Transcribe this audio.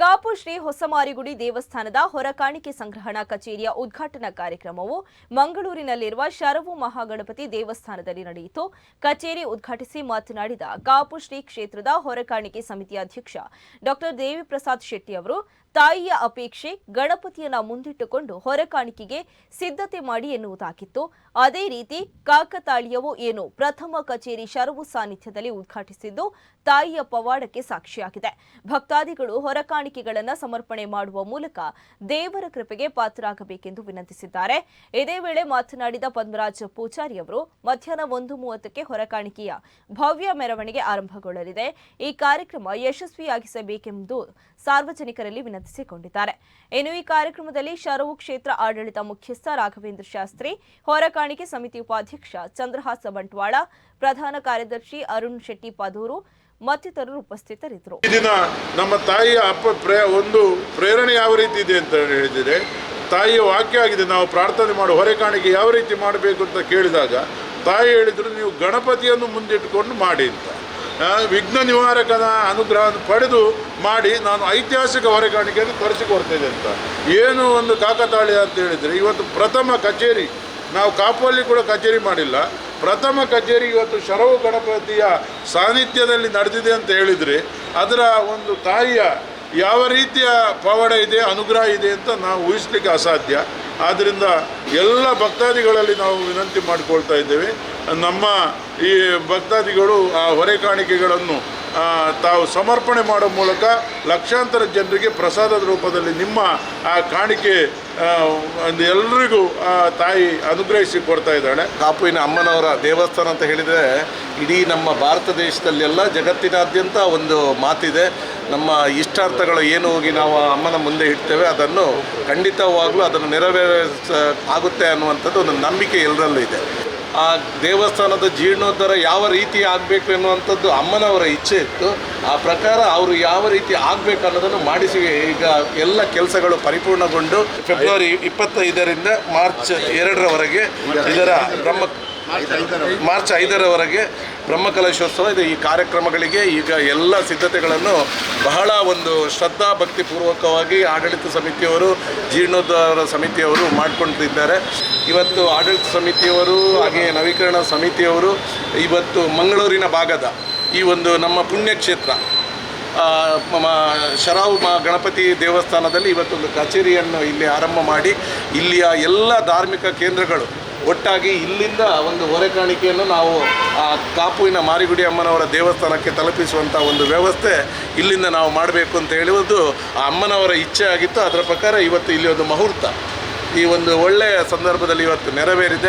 ಕಾಪು ಶ್ರೀ ಹೊಸಮಾರಿಗುಡಿ ದೇವಸ್ಥಾನದ ಹೊರಕಾಣಿಕೆ ಸಂಗ್ರಹಣಾ ಕಚೇರಿಯ ಉದ್ಘಾಟನಾ ಕಾರ್ಯಕ್ರಮವು ಮಂಗಳೂರಿನಲ್ಲಿರುವ ಶರವು ಮಹಾಗಣಪತಿ ದೇವಸ್ಥಾನದಲ್ಲಿ ನಡೆಯಿತು. ಕಚೇರಿ ಉದ್ಘಾಟಿಸಿ ಮಾತನಾಡಿದ ಕಾಪು ಶ್ರೀ ಕ್ಷೇತ್ರದ ಹೊರಕಾಣಿಕೆ ಸಮಿತಿ ಅಧ್ಯಕ್ಷ ಡಾಕ್ಟರ್ ದೇವಿಪ್ರಸಾದ್ ಶೆಟ್ಟಿ ಅವರು ತಾಯಿಯ ಅಪೇಕ್ಷೆ ಗಣಪತಿಯನ್ನ ಮುಂದಿಟ್ಟುಕೊಂಡು ಹೊರಕಾಣಿಕೆಗೆ ಸಿದ್ಧತೆ ಮಾಡಿ ಎನ್ನುವುದಾಗಿತ್ತು. ಅದೇ ರೀತಿ ಕಾಕತಾಳೀಯವು ಏನು ಪ್ರಥಮ ಕಚೇರಿ ಶರವು ಸಾನ್ನಿಧ್ಯದಲ್ಲಿ ಉದ್ಘಾಟಿಸಿದ್ದು ತಾಯಿಯ ಪವಾಡಕ್ಕೆ ಸಾಕ್ಷಿಯಾಗಿದೆ. ಭಕ್ತಾದಿಗಳು ಹೊರಕಾಣಿಕೆಗಳನ್ನು ಸಮರ್ಪಣೆ ಮಾಡುವ ಮೂಲಕ ದೇವರ ಕೃಪೆಗೆ ಪಾತ್ರರಾಗಬೇಕೆಂದು ವಿನಂತಿಸಿದ್ದಾರೆ. ಇದೇ ವೇಳೆ ಮಾತನಾಡಿದ ಪದ್ಮರಾಜ ಪೂಜಾರಿ ಅವರು, ಮಧ್ಯಾಹ್ನ ಒಂದು ಮೂವತ್ತಕ್ಕೆ ಹೊರಕಾಣಿಕೆಯ ಭವ್ಯ ಮೆರವಣಿಗೆ ಆರಂಭಗೊಳ್ಳಲಿದೆ. ಈ ಕಾರ್ಯಕ್ರಮ ಯಶಸ್ವಿಯಾಗಿಸಬೇಕೆಂದು ಸಾರ್ವಜನಿಕರಲ್ಲಿ ವಿನಂತಿಸಿಕೊಂಡಿದ್ದಾರೆ ಇನ್ನು ಈ ಕಾರ್ಯಕ್ರಮದಲ್ಲಿ ಶರವು ಕ್ಷೇತ್ರ ಆಡಳಿತ ಮುಖ್ಯಸ್ಥ ರಾಘವೇಂದ್ರ ಶಾಸ್ತ್ರಿ, ಹೊರಕಾಣಿಕೆ ಸಮಿತಿ ಉಪಾಧ್ಯಕ್ಷ ಚಂದ್ರಹಾಸ ಬಂಟ್ವಾಳ, ಪ್ರಧಾನ ಕಾರ್ಯದರ್ಶಿ ಅರುಣ್ ಶೆಟ್ಟಿ ಪದೂರು ಮತ್ತಿತರರು ಉಪಸ್ಥಿತರಿದ್ದರು. ದಿನ ನಮ್ಮ ತಾಯಿಯ ಅಪ್ಪ ಪ್ರೇ, ಒಂದು ಪ್ರೇರಣೆ ಯಾವ ರೀತಿ ಇದೆ ಅಂತ ಹೇಳಿದರೆ, ತಾಯಿಯ ವಾಕ್ಯ ಆಗಿದೆ, ನಾವು ಪ್ರಾರ್ಥನೆ ಮಾಡಿ ಹೊರೆಕಾಣಿಕೆ ಯಾವ ರೀತಿ ಮಾಡಬೇಕು ಅಂತ ಕೇಳಿದಾಗ, ತಾಯಿ ಹೇಳಿದರು, ನೀವು ಗಣಪತಿಯನ್ನು ಮುಂದಿಟ್ಟುಕೊಂಡು ಮಾಡಿ ಅಂತ. ವಿಘ್ನ ನಿವಾರಕನ ಅನುಗ್ರಹವನ್ನು ಪಡೆದು ಮಾಡಿ ನಾನು ಐತಿಹಾಸಿಕ ಹೊರೆಗಾಣಿಕೆಯನ್ನು ತರಿಸಿಕೊಡ್ತೇನೆ ಅಂತ. ಏನು ಒಂದು ಕಾಕತಾಳಿ ಅಂತ ಹೇಳಿದರೆ, ಇವತ್ತು ಪ್ರಥಮ ಕಚೇರಿ, ನಾವು ಕಾಪುವಲ್ಲಿ ಕೂಡ ಕಚೇರಿ ಮಾಡಿಲ್ಲ. ಪ್ರಥಮ ಕಚೇರಿ ಇವತ್ತು ಶರವು ಗಣಪತಿಯ ಸಾನ್ನಿಧ್ಯದಲ್ಲಿ ನಡೆದಿದೆ ಅಂತ ಹೇಳಿದರೆ, ಅದರ ಒಂದು ತಾಯಿಯ ಯಾವ ರೀತಿಯ ಪವಾಡ ಇದೆ, ಅನುಗ್ರಹ ಇದೆ ಅಂತ ನಾವು ಊಹಿಸ್ಲಿಕ್ಕೆ ಅಸಾಧ್ಯ. ಆದ್ದರಿಂದ ಎಲ್ಲ ಭಕ್ತಾದಿಗಳಲ್ಲಿ ನಾವು ವಿನಂತಿ ಮಾಡಿಕೊಳ್ತಾ ಇದ್ದೇವೆ. ನಮ್ಮ ಈ ಭಕ್ತಾದಿಗಳು ಆ ಹೊರೆ ಕಾಣಿಕೆಗಳನ್ನು ತಾವು ಸಮರ್ಪಣೆ ಮಾಡೋ ಮೂಲಕ ಲಕ್ಷಾಂತರ ಜನರಿಗೆ ಪ್ರಸಾದದ ರೂಪದಲ್ಲಿ ನಿಮ್ಮ ಆ ಕಾಣಿಕೆ ಎಲ್ಲರಿಗೂ ತಾಯಿ ಅನುಗ್ರಹಿಸಿ ಕೊಡ್ತಾ ಇದ್ದಾಳೆ. ಕಾಪುವಿನ ಅಮ್ಮನವರ ದೇವಸ್ಥಾನ ಅಂತ ಹೇಳಿದರೆ, ಇಡೀ ನಮ್ಮ ಭಾರತ ದೇಶದಲ್ಲೆಲ್ಲ ಜಗತ್ತಿನಾದ್ಯಂತ ಒಂದು ಮಾತಿದೆ. ನಮ್ಮ ಇಷ್ಟಾರ್ಥಗಳು ಏನು ಹೋಗಿ ನಾವು ಅಮ್ಮನ ಮುಂದೆ ಇಡ್ತೇವೆ, ಅದನ್ನು ಖಂಡಿತವಾಗಲೂ ಅದನ್ನು ನೆರವೇರಿಸ, ಆಗುತ್ತೆ ಅನ್ನುವಂಥದ್ದು ಒಂದು ನಂಬಿಕೆ ಎಲ್ಲರಲ್ಲೂ ಇದೆ. ಆ ದೇವಸ್ಥಾನದ ಜೀರ್ಣೋದ್ಧಾರ ಯಾವ ರೀತಿ ಆಗಬೇಕು ಎನ್ನುವಂಥದ್ದು ಅಮ್ಮನವರ ಇಚ್ಛೆ ಇತ್ತು. ಆ ಪ್ರಕಾರ ಅವರು ಯಾವ ರೀತಿ ಆಗಬೇಕು ಅನ್ನೋದನ್ನು ಮಾಡಿಸಿ ಈಗ ಎಲ್ಲ ಕೆಲಸಗಳು ಪರಿಪೂರ್ಣಗೊಂಡು ಫೆಬ್ರವರಿ ಇಪ್ಪತ್ತೈದರಿಂದ ಮಾರ್ಚ್ ಎರಡರವರೆಗೆ ಇದರ ಬ್ರಹ್ಮ ಮಾರ್ಚ್ ಐದರವರೆಗೆ ಬ್ರಹ್ಮಕಲಶೋತ್ಸವ ಇದೆ. ಈ ಕಾರ್ಯಕ್ರಮಗಳಿಗೆ ಈಗ ಎಲ್ಲ ಸಿದ್ಧತೆಗಳನ್ನು ಬಹಳ ಒಂದು ಶ್ರದ್ಧಾ ಭಕ್ತಿಪೂರ್ವಕವಾಗಿ ಆಡಳಿತ ಸಮಿತಿಯವರು, ಜೀರ್ಣೋದ್ಧಾರ ಸಮಿತಿಯವರು ಮಾಡ್ಕೊಂಡಿದ್ದಾರೆ. ಇವತ್ತು ಆಡಳಿತ ಸಮಿತಿಯವರು ಹಾಗೆ ನವೀಕರಣ ಸಮಿತಿಯವರು, ಇವತ್ತು ಮಂಗಳೂರಿನ ಭಾಗದ ಈ ಒಂದು ನಮ್ಮ ಪುಣ್ಯಕ್ಷೇತ್ರ ಶರಾವು ಮ ಗಣಪತಿ ದೇವಸ್ಥಾನದಲ್ಲಿ ಇವತ್ತೊಂದು ಕಚೇರಿಯನ್ನು ಇಲ್ಲಿ ಆರಂಭ ಮಾಡಿ, ಇಲ್ಲಿಯ ಎಲ್ಲ ಧಾರ್ಮಿಕ ಕೇಂದ್ರಗಳು ಒಟ್ಟಾಗಿ ಇಲ್ಲಿಂದ ಒಂದು ಹೊರೆ ಕಾಣಿಕೆಯನ್ನು ನಾವು ಆ ಕಾಪುವಿನ ಮಾರಿಗುಡಿ ಅಮ್ಮನವರ ದೇವಸ್ಥಾನಕ್ಕೆ ತಲುಪಿಸುವಂಥ ಒಂದು ವ್ಯವಸ್ಥೆ ಇಲ್ಲಿಂದ ನಾವು ಮಾಡಬೇಕು ಅಂತ ಹೇಳುವುದು ಆ ಅಮ್ಮನವರ ಇಚ್ಛೆ ಆಗಿತ್ತು. ಅದರ ಪ್ರಕಾರ ಇವತ್ತು ಇಲ್ಲಿ ಒಂದು ಮುಹೂರ್ತ. ಈ ಒಂದು ಒಳ್ಳೆಯ ಸಂದರ್ಭದಲ್ಲಿ ಇವತ್ತು ನೆರವೇರಿದೆ.